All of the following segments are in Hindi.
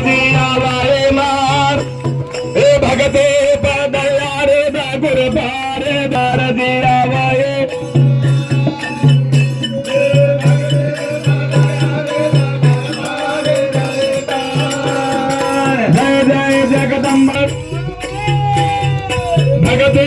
जी आवाए मार। हे भगते बदया रे दगुर बारे दर जी आवाए जय जय जगदम्ब। भगते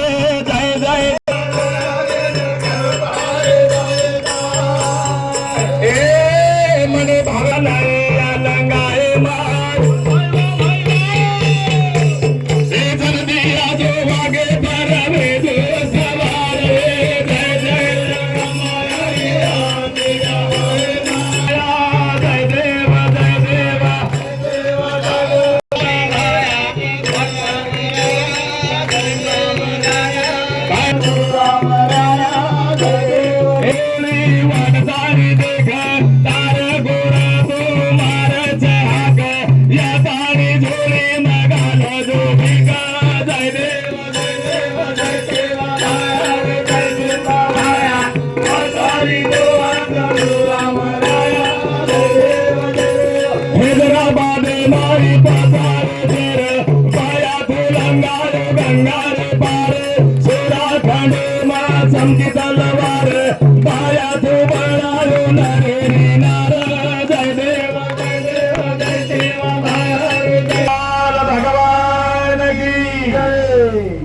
जो वागे हमारी पसार तेरे पाया तू लंगा पारे। सुरा खंडे मासम की तलवार। पाया तू बड़ा रे नरे नर जय देव जय देव जय देव भगवान की जय।